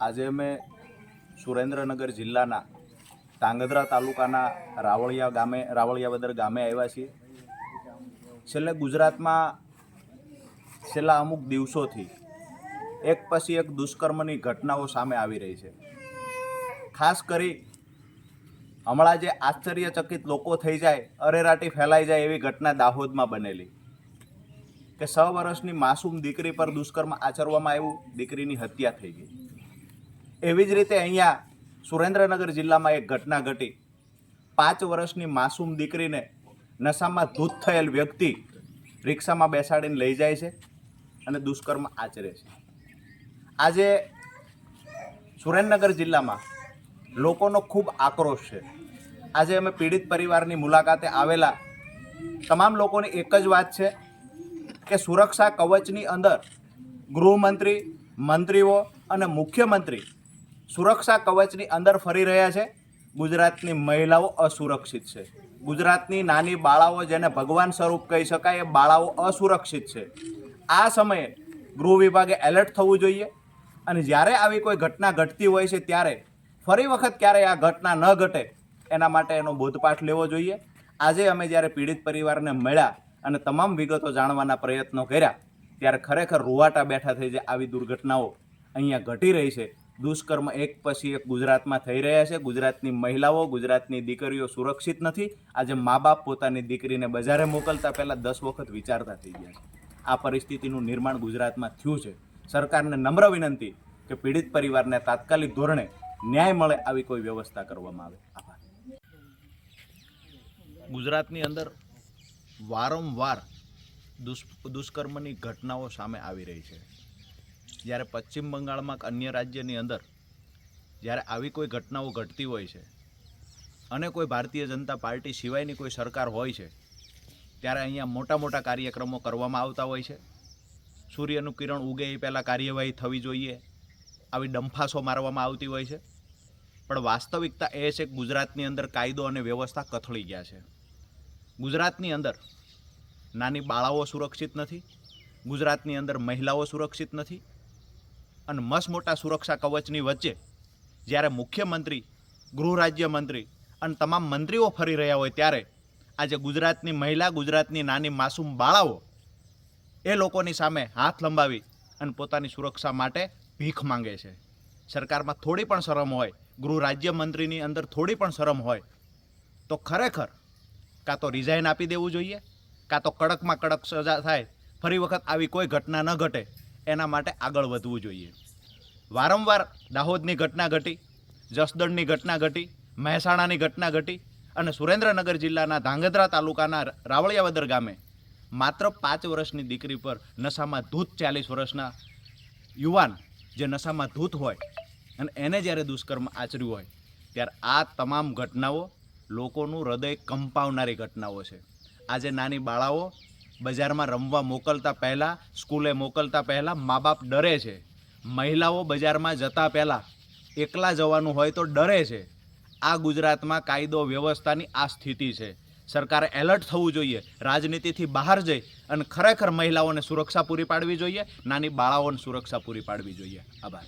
આજે અમે સુરેન્દ્રનગર જિલ્લાના ધાંગધ્રા તાલુકાના રાવળિયા ગામે રાવળિયાવદર ગામે આવ્યા છીએ. છેલ્લે ગુજરાતમાં છેલ્લા અમુક દિવસોથી એક પછી એક દુષ્કર્મની ઘટનાઓ સામે આવી રહી છે. ખાસ કરી હમણાં જે આશ્ચર્યચકિત લોકો થઈ જાય, અરેરાટી ફેલાઈ જાય એવી ઘટના દાહોદમાં બનેલી. કે છ વર્ષની માસૂમ દીકરી પર દુષ્કર્મ આચરવામાં આવ્યું, દીકરીની હત્યા થઈ ગઈ. એવી જ રીતે અહીંયા સુરેન્દ્રનગર જિલ્લામાં એક ઘટના ઘટી. પાંચ વર્ષની માસૂમ દીકરીને નશામાં ધૂત થયેલ વ્યક્તિ રિક્ષામાં બેસાડીને લઈ જાય છે અને દુષ્કર્મ આચરે છે. આજે સુરેન્દ્રનગર જિલ્લામાં લોકોનો ખૂબ આક્રોશ છે. આજે અમે પીડિત પરિવારની મુલાકાતે આવેલા તમામ લોકોની એક જ વાત છે કે સુરક્ષા કવચની અંદર ગૃહમંત્રી, મંત્રીઓ અને મુખ્યમંત્રી સુરક્ષા કવચની અંદર ફરી રહ્યા છે. ગુજરાતની મહિલાઓ અસુરક્ષિત છે. ગુજરાતની નાની બાળાઓ જેને ભગવાન સ્વરૂપ કહી શકાય, એ બાળાઓ અસુરક્ષિત છે. આ સમયે ગૃહ વિભાગે એલર્ટ થવું જોઈએ અને જ્યારે આવી કોઈ ઘટના ઘટતી હોય છે ત્યારે ફરી વખત ક્યારેય આ ઘટના ન ઘટે એના માટે એનો બોધપાઠ લેવો જોઈએ. આજે અમે જ્યારે પીડિત પરિવારને મળ્યા અને તમામ વિગતો જાણવાના પ્રયત્નો કર્યા, ત્યારે ખરેખર રૂવાટા બેઠા થઈ જાય આવી દુર્ઘટનાઓ અહીંયા ઘટી રહી છે. દુષ્કર્મ એક પછી એક ગુજરાતમાં થઈ રહ્યા છે. ગુજરાતની મહિલાઓ, ગુજરાતની દીકરીઓ સુરક્ષિત નથી. આજે મા બાપ પોતાની દીકરીને બજારે મોકલતા પહેલાં દસ વખત વિચારતા થઈ ગયા છે. આ પરિસ્થિતિનું નિર્માણ ગુજરાતમાં થયું છે. સરકારને નમ્ર વિનંતી કે પીડિત પરિવારને તાત્કાલિક ધોરણે ન્યાય મળે આવી કોઈ વ્યવસ્થા કરવામાં આવે. આભાર. ગુજરાતની અંદર વારંવાર દુષ દુષ્કર્મની ઘટનાઓ સામે આવી રહી છે. જ્યારે પશ્ચિમ બંગાળમાં અન્ય રાજ્યની અંદર જ્યારે આવી કોઈ ઘટનાઓ ઘટતી હોય છે અને કોઈ ભારતીય જનતા પાર્ટી સિવાયની કોઈ સરકાર હોય છે, ત્યારે અહીંયા મોટા મોટા કાર્યક્રમો કરવામાં આવતા હોય છે. સૂર્યનું કિરણ ઉગે એ પહેલાં કાર્યવાહી થવી જોઈએ, આવી ડંફાસો મારવામાં આવતી હોય છે. પણ વાસ્તવિકતા એ છે કે ગુજરાતની અંદર કાયદો અને વ્યવસ્થા કથળી ગયા છે. ગુજરાતની અંદર નાની બાળાઓ સુરક્ષિત નથી, ગુજરાતની અંદર મહિલાઓ સુરક્ષિત નથી અને મસમોટા સુરક્ષા કવચની વચ્ચે જ્યારે મુખ્યમંત્રી, ગૃહ રાજ્યમંત્રી અને તમામ મંત્રીઓ ફરી રહ્યા હોય ત્યારે આજે ગુજરાતની મહિલા, ગુજરાતની નાની માસૂમ બાળાઓ એ લોકોની સામે હાથ લંબાવી અને પોતાની સુરક્ષા માટે ભીખ માંગે છે. સરકારમાં થોડી પણ શરમ હોય, ગૃહ રાજ્યમંત્રીની અંદર થોડી પણ શરમ હોય, તો ખરેખર કાં તો રિઝાઇન આપી દેવું જોઈએ, કાં તો કડકમાં કડક સજા થાય, ફરી વખત આવી કોઈ ઘટના ન ઘટે એના માટે આગળ વધવું જોઈએ. વારંવાર દાહોદની ઘટના ઘટી, જસદણની ઘટના ઘટી, મહેસાણાની ઘટના ઘટી અને સુરેન્દ્રનગર જિલ્લાના ધાંગધ્રા તાલુકાના રાવળિયાવદર ગામે માત્ર પાંચ વર્ષની દીકરી પર નશામાં ધૂત ચાલીસ વર્ષના યુવાન જે નશામાં ધૂત હોય અને એને જ્યારે દુષ્કર્મ આચર્યું હોય, ત્યારે આ તમામ ઘટનાઓ લોકોનું હૃદય કંપાવનારી ઘટનાઓ છે. આજે નાની બાળાઓ બજારમાં રમવા મોકલતા પહેલાં, સ્કૂલે મોકલતા પહેલાં મા બાપ ડરે છે. મહિલાઓ બજારમાં જતા પહેલાં એકલા જવાનું હોય તો ડરે છે. આ ગુજરાતમાં કાયદો વ્યવસ્થાની આ સ્થિતિ છે. સરકારે એલર્ટ થવું જોઈએ, રાજનીતિથી બહાર જઈ અને ખરેખર મહિલાઓને સુરક્ષા પૂરી પાડવી જોઈએ, નાની બાળાઓને સુરક્ષા પૂરી પાડવી જોઈએ. આભાર.